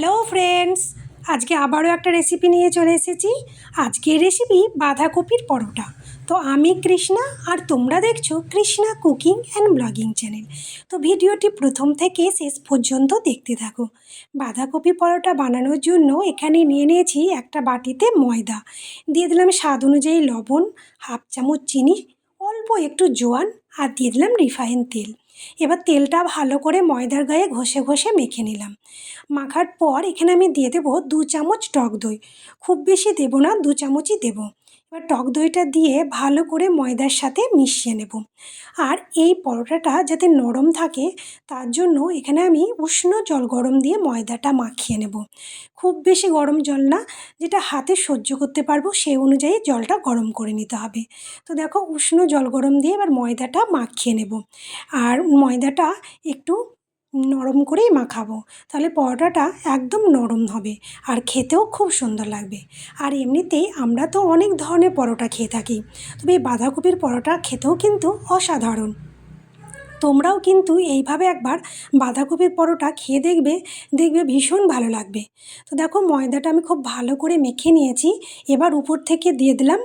Hello friends, আজকে আবারও একটা রেসিপি নিয়ে চলে এসেছি। আজকের রেসিপি বাঁধাকপির পরোটা। তো আমি কৃষ্ণা আর তোমরা দেখছ Krishna cooking and blogging channel. তো ভিডিওটি প্রথম থেকে শেষ পর্যন্ত দেখতে থাকো। বাঁধাকপি পরোটা বানানোর জন্য এখানে নিয়ে নিয়েছি একটা বাটিতে ময়দা। দিয়ে দিলাম স্বাদ অনুযায়ী লবণ, হাফ চামচ চিনি, অল্প একটু জোয়ান আর দিয়ে দিলাম রিফাইন তেল। এবার তেলটা ভালো করে ময়দার গায়ে ঘষে ঘষে মেখে নিলাম। মাখার পর এখানে আমি দিয়ে দেবো দু চামচ টক দই। খুব বেশি দেবো না, দু চামচই দেবো। এবার টক দইটা দিয়ে ভালো করে ময়দার সাথে মিশিয়ে নেব। আর এই পরোটাটা যাতে নরম থাকে, তার জন্য এখানে আমি উষ্ণ জল গরম দিয়ে ময়দাটা মাখিয়ে নেব। খুব বেশি গরম জল না, যেটা হাতে সহ্য করতে পারব, সেই অনুযায়ী জলটা গরম করে নিতে হবে। তো দেখো, উষ্ণ জল গরম দিয়ে এবার ময়দাটা মাখিয়ে নেব। আর ময়দাটা একটু নরম করেই মাখাবো। তাহলে পরোটাটা একদম নরম হবে আর খেতেও খুব সুন্দর লাগবে। আর এমনিতেই আমরা তো অনেক ধরনের পরোটা খেয়ে থাকি, তবে বাঁধাকপির পরোটা খেতেও কিন্তু অসাধারণ। তোমরাও কিন্তু এইভাবে একবার বাঁধাকপির পরোটা খেয়ে দেখবে দেখবে ভীষণ ভালো লাগবে। তো দেখো ময়দাটা আমি খুব ভালো করে মেখে নিয়েছি, এবার উপর থেকে দিয়ে দিলাম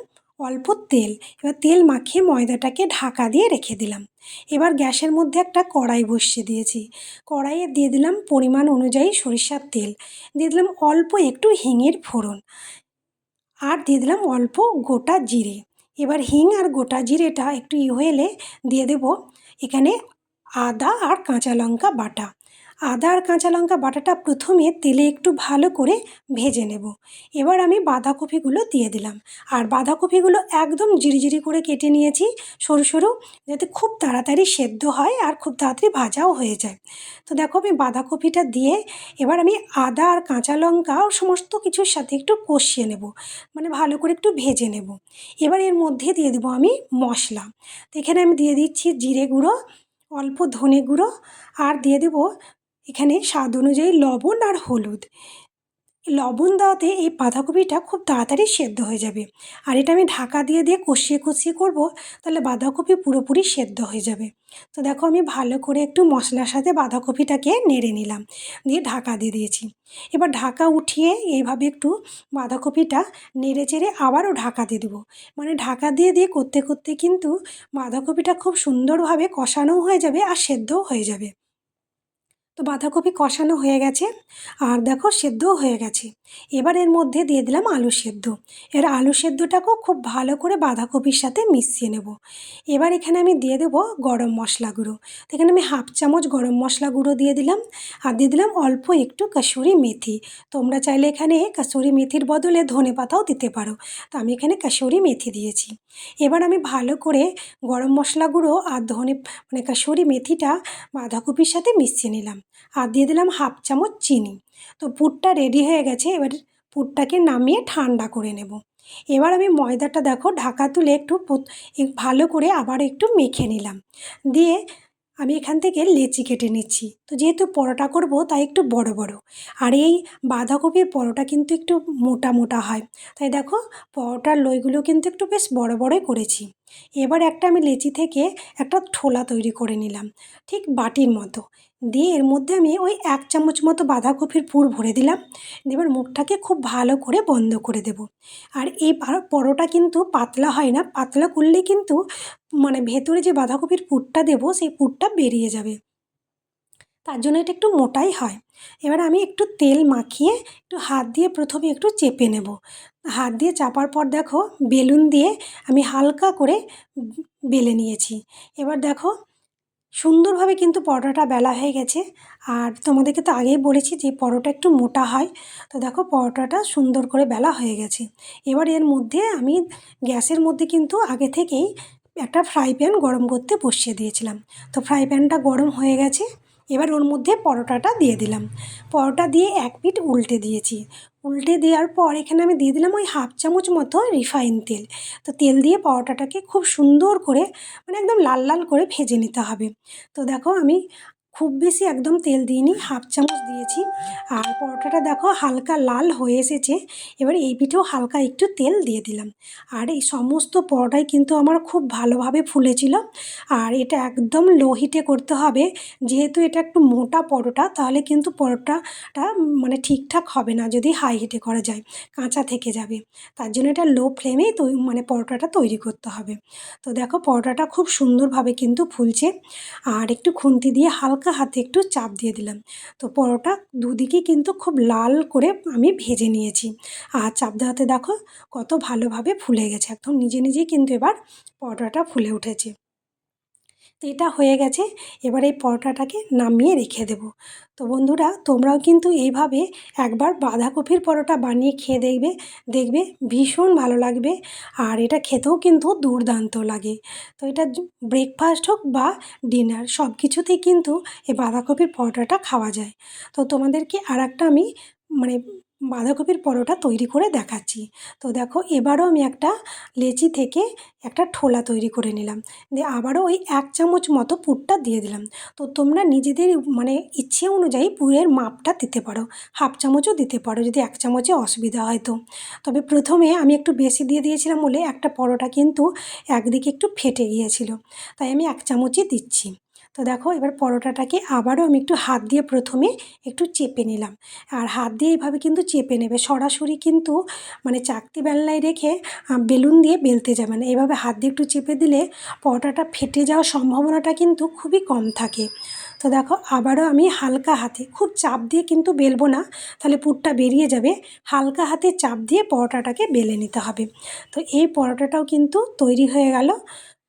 অল্প তেল, এবার তেল মাখিয়ে ময়দাটাকে ঢাকা দিয়ে রেখে দিলাম। এবার গ্যাসের মধ্যে একটা কড়াই বসিয়ে দিয়েছি। কড়াইয়ে দিয়ে দিলাম পরিমাণ অনুযায়ী সরিষার তেল। দিয়ে দিলাম অল্প একটু হিঙের ফোড়ন। আর দিয়ে দিলাম অল্প গোটা জিরে। এবার হিং আর গোটা জিরেটা একটু ই হয়ে দিয়ে দেবো এখানে আদা আর কাঁচা লঙ্কা বাটা। আদা আর কাঁচা লঙ্কা বাটাটা প্রথমে তেলে একটু ভালো করে ভেজে নেব। এবার আমি বাঁধাকপিগুলো দিয়ে দিলাম। আর বাঁধাকপিগুলো একদম জিরিজিরি করে কেটে নিয়েছি সরু সরু, যাতে খুব তাড়াতাড়ি সেদ্ধ হয় আর খুব তাড়াতাড়ি ভাজাও হয়ে যায়। তো দেখো আমি বাঁধাকপিটা দিয়ে এবার আমি আদা আর কাঁচা লঙ্কা ও সমস্ত কিছুর সাথে একটু কষিয়ে নেব। মানে ভালো করে একটু ভেজে নেব। এবার এর মধ্যে দিয়ে দেবো আমি মশলা। তো এখানে আমি দিয়ে দিচ্ছি জিরে গুঁড়ো, অল্প ধনে গুঁড়ো, আর দিয়ে দেবো এখানে স্বাদ অনুযায়ী লবণ আর হলুদ। লবণ দেওয়াতে এই বাঁধাকপিটা খুব তাড়াতাড়ি সেদ্ধ হয়ে যাবে। আর এটা আমি ঢাকা দিয়ে দিয়ে কষিয়ে কষিয়ে করব, তাহলে বাঁধাকপি পুরোপুরি সেদ্ধ হয়ে যাবে। তো দেখো আমি ভালো করে একটু মশলার সাথে বাঁধাকপিটাকে নেড়ে নিলাম, দিয়ে ঢাকা দিয়ে দিয়েছি। এবার ঢাকা উঠিয়ে এইভাবে একটু বাঁধাকপিটা নেড়ে চেড়ে আবারও ঢাকা দিয়ে দেবো। মানে ঢাকা দিয়ে দিয়ে করতে করতে কিন্তু বাঁধাকপিটা খুব সুন্দরভাবে কষানোও হয়ে যাবে আর সেদ্ধও হয়ে যাবে। তো বাঁধাকপি কষানো হয়ে গেছে আর দেখো সেদ্ধও হয়ে গেছে। এবার এর মধ্যে দিয়ে দিলাম আলু সেদ্ধ। এর আলু সেদ্ধটাকেও খুব ভালো করে বাঁধাকপির সাথে মিশিয়ে নেব। এবার এখানে আমি দিয়ে দেবো গরম মশলা গুঁড়ো। তো এখানে আমি হাফ চামচ গরম মশলা গুঁড়ো দিয়ে দিলাম আর দিয়ে দিলাম অল্প একটু কাসুরি মেথি। তোমরা চাইলে এখানে কাসুরি মেথির বদলে ধনে পাতাও দিতে পারো। তো আমি এখানে কাসুরি মেথি দিয়েছি। এবার আমি ভালো করে গরম মশলা গুঁড়ো আর ধনে মানে কাসুরি মেথিটা বাঁধাকপির সাথে মিশিয়ে নিলাম। আর দিয়ে দিলাম হাফ চামচ চিনি। তো পুরটা রেডি হয়ে গেছে, এবার পুরটাকে নামিয়ে ঠান্ডা করে নেব। এবার আমি ময়দাটা দেখো, ঢাকা তুলে একটু ভালো করে আবার একটু মেখে নিলাম। দিয়ে আমি এখান থেকে লেচি কেটে নিচ্ছি। তো যেহেতু পরোটা করব, তাই একটু বড় বড়। আর এই বাঁধাকপির পরোটা কিন্তু একটু মোটা মোটা হয়। তাই দেখো, পরোটার লইগুলো কিন্তু একটু বেশ বড়, বড়ই করেছি। এবার একটা আমি লেচি থেকে একটা ঠোলা তৈরি করে নিলাম, ঠিক বাটির মতো। দিয়ে এর মধ্যে আমি ওই এক চামচ মতো বাঁধাকপির পুর ভরে দিলাম। এবার মুখটাকে খুব ভালো করে বন্ধ করে দেব। আর এই পরোটা কিন্তু পাতলা হয় না, পাতলা করলে কিন্তু মানে ভেতরে যে বাঁধাকপির পুরটা দেবো, সেই পুরটা বেরিয়ে যাবে। তার জন্য এটা একটু মোটাই হয়। এবার আমি একটু তেল মাখিয়ে একটু হাত দিয়ে প্রথমে একটু চেপে নেব। হাত দিয়ে চাপার পর দেখো বেলুন দিয়ে আমি হালকা করে বেলে নিয়েছি। এবার দেখো সুন্দরভাবে কিন্তু পরোটাটা বেলা হয়ে গেছে। আর তোমাদেরকে তো আগেই বলেছি যে পরোটা একটু মোটা হয়। তো দেখো পরোটাটা সুন্দর করে বেলা হয়ে গেছে। এবার এর মধ্যে আমি গ্যাসের মধ্যে কিন্তু আগে থেকেই একটা ফ্রাই প্যান গরম করতে বসিয়ে দিয়েছিলাম। তো ফ্রাই প্যানটা গরম হয়ে গেছে। এবার ওর মধ্যে পরোটাটা দিয়ে দিলাম। পরোটা দিয়ে এক পিঠ উল্টে দিয়েছি। উল্টে দেওয়ার পর এখানে আমি দিয়ে দিলাম ওই হাফ চামচ মতো রিফাইন তেল। তো তেল দিয়ে পরোটাটাকে খুব সুন্দর করে মানে একদম লাল লাল করে ভেজে নিতে হবে। তো দেখো আমি খুব বেশি একদম তেল দিইনি, হাফ চামচ দিয়েছি। আর পরোটাটা দেখো হালকা লাল হয়ে এসেছে, এবার এই পিঠেও হালকা একটু তেল দিয়ে দিলাম। আর এই সমস্ত পরোটাই কিন্তু আমার খুব ভালোভাবে ফুলেছিল। আর এটা একদম লো হিটে করতে হবে, যেহেতু এটা একটু মোটা পরোটা, তাহলে কিন্তু পরোটাটা মানে ঠিকঠাক হবে না যদি হাই হিটে করা যায়, কাঁচা থেকে যাবে। তার জন্য এটা লো ফ্লেমেই তৈ মানে পরোটাটা তৈরি করতে হবে। তো দেখো পরোটাটা খুব সুন্দরভাবে কিন্তু ফুলছে। আর একটু খুন্তি দিয়ে হালকা হাতে একটু চাপ দিয়ে দিলাম। তো পরোটা দুদিকে কিন্তু খুব লাল করে আমি ভেজে নিয়েছি। আর চাপ দেওয়াতে দেখো কত ভালোভাবে ফুলে গেছে। একদম নিজে নিজেই কিন্তু এবার পরোটাটা ফুলে উঠেছে। এটা হয়ে গেছে, এবার এই পরোটাটাকে নামিয়ে রেখে দেবো। তো বন্ধুরা, তোমরাও কিন্তু এইভাবে একবার বাঁধাকপির পরোটা বানিয়ে খেয়ে দেখবে দেখবে ভীষণ ভালো লাগবে আর এটা খেতেও কিন্তু দুর্দান্ত লাগে। তো এটা ব্রেকফাস্ট হোক বা ডিনার সব কিছুতেই কিন্তু এই বাঁধাকপির পরোটাটা খাওয়া যায়। তো তোমাদেরকে আর একটা আমি মানে বাঁধাকপির পরোটা তৈরি করে দেখাচ্ছি। তো দেখো, এবারও আমি একটা লেচি থেকে একটা ঠোলা তৈরি করে নিলাম। দিয়ে আবারও ওই এক চামচ মতো পুরটা দিয়ে দিলাম। তো তোমরা নিজেদের মানে ইচ্ছে অনুযায়ী পুরের মাপটা দিতে পারো। হাফ চামচও দিতে পারো, যদি এক চামচে অসুবিধা হয় তো। তবে প্রথমে আমি একটু বেশি দিয়ে দিয়েছিলাম বলে একটা পরোটা কিন্তু একদিকে একটু ফেটে গিয়েছিল। তাই আমি এক চামচই দিচ্ছি। তো দেখো, এবার পরোটাটাকে আবারও আমি একটু হাত দিয়ে প্রথমে একটু চেপে নিলাম। আর হাত দিয়ে এইভাবে কিন্তু চেপে নেবে। সরাসরি কিন্তু মানে চাকতি বেলনায় রেখে বেলুন দিয়ে বেলতে যাবে না এভাবে হাত দিয়ে একটু চেপে দিলে পরোটাটা ফেটে যাওয়ার সম্ভাবনাটা কিন্তু খুবই কম থাকে। তো দেখো, আবারও আমি হালকা হাতে, খুব চাপ দিয়ে কিন্তু বেলবো না, তাহলে পুরটা বেরিয়ে যাবে। হালকা হাতে চাপ দিয়ে পরোটাটাকে বেলে নিতে হবে। তো এই পরোটাটাও কিন্তু তৈরি হয়ে গেল।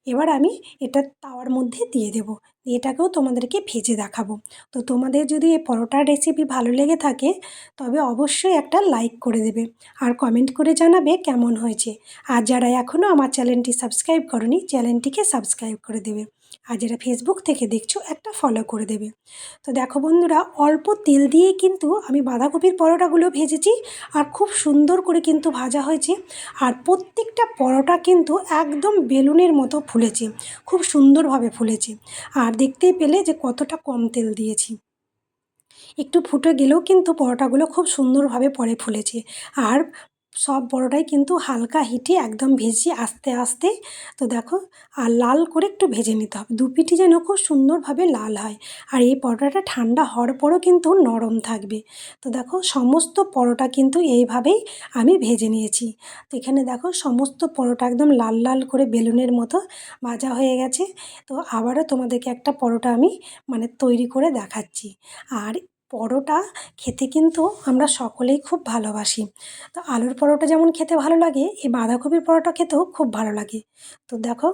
এবার আমি এটা তাওয়ার মধ্যে দিয়ে দেব। এটাকেও তোমাদেরকে ভেজে দেখাবো। তো তোমাদের যদি এই পরোটার রেসিপি ভালো লেগে থাকে, তবে অবশ্যই একটা লাইক করে দেবে। আর কমেন্ট করে জানাবে কেমন হয়েছে। আর যারা এখনও আমার চ্যানেলটি সাবস্ক্রাইব করনি চ্যানেলটিকে সাবস্ক্রাইব করে দেবে। আর যারা ফেসবুক থেকে দেখছ, একটা ফলো করে দেবে। তো দেখো বন্ধুরা, অল্প তেল দিয়ে কিন্তু আমি বাঁধাকপির পরোটাগুলো ভেজেছি আর খুব সুন্দর করে কিন্তু ভাজা হয়েছে। আর প্রত্যেকটা পরোটা কিন্তু একদম বেলুনের মতো ফুলেছে, খুব সুন্দরভাবে ফুলেছে। আর দেখতেই পেলে যে কতটা কম তেল দিয়েছি। একটু ফুটে গেলেও কিন্তু পরোটাগুলো খুব সুন্দরভাবে পরে ফুলেছে। আর সব বড়োটাই কিন্তু হালকা হিটে একদম ভেজে আস্তে আস্তে, তো দেখো, আর লাল করে একটু ভেজে নিতে হবে। দু পিঠি যেন খুব সুন্দরভাবে লাল হয়। আর এই পরোটাটা ঠান্ডা হওয়ার পরও কিন্তু নরম থাকবে। তো দেখো, সমস্ত পরোটা কিন্তু এইভাবেই আমি ভেজে নিয়েছি। তো এখানে দেখো, সমস্ত পরোটা একদম লাল লাল করে বেলুনের মতো ভাজা হয়ে গেছে। তো আবারও তোমাদেরকে একটা পরোটা আমি মানে তৈরি করে দেখাচ্ছি। আর পরোটা খেতে কিন্তু আমরা সকলেই খুব ভালোবাসি। তো আলুর পরোটা যেমন খেতে ভালো লাগে, এই বাঁধাকপির পরোটা খেতেও খুব ভালো লাগে। তো দেখো,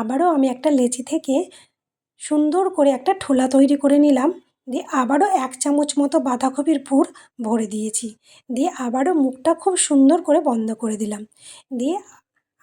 আবারও আমি একটা লেচি থেকে সুন্দর করে একটা ঠোলা তৈরি করে নিলাম। দিয়ে আবারও এক চামচ মতো বাঁধাকপির পুর ভরে দিয়েছি। দিয়ে আবারও মুখটা খুব সুন্দর করে বন্ধ করে দিলাম। দিয়ে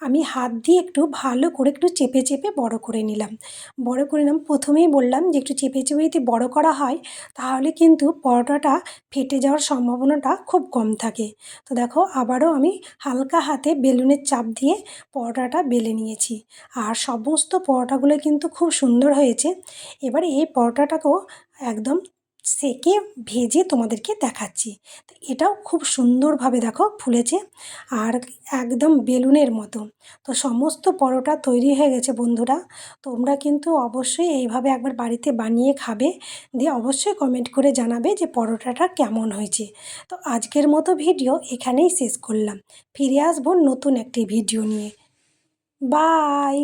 আমি হাত দিয়ে একটু ভালো করে একটু চেপে চেপে বড় করে নিলাম। বড় করে নিলাম। প্রথমেই বললাম যে একটু চেপে চেপে যদি বড় করা হয়, তাহলে কিন্তু পরোটাটা ফেটে যাওয়ার সম্ভাবনাটা খুব কম থাকে। তো দেখো, আবারও আমি হালকা হাতে বেলুনের চাপ দিয়ে পরোটাটা বেলে নিয়েছি। আর সমস্ত পরোটাগুলো কিন্তু খুব সুন্দর হয়েছে। এবারে এই পরোটাটাকেও একদম সেকে ভেজে তোমাদেরকে দেখাচ্ছি। এটাও খুব সুন্দরভাবে দেখো ফুলেছে আর একদম বেলুনের মতো। তো সমস্ত পরোটা তৈরি হয়ে গেছে বন্ধুরা। তোমরা কিন্তু অবশ্যই এইভাবে একবার বাড়িতে বানিয়ে খাবে। দিয়ে অবশ্যই কমেন্ট করে জানাবে যে পরোটাটা কেমন হয়েছে। তো আজকের মতো ভিডিও এখানেই শেষ করলাম। ফিরে আসব নতুন একটি ভিডিও নিয়ে। বাই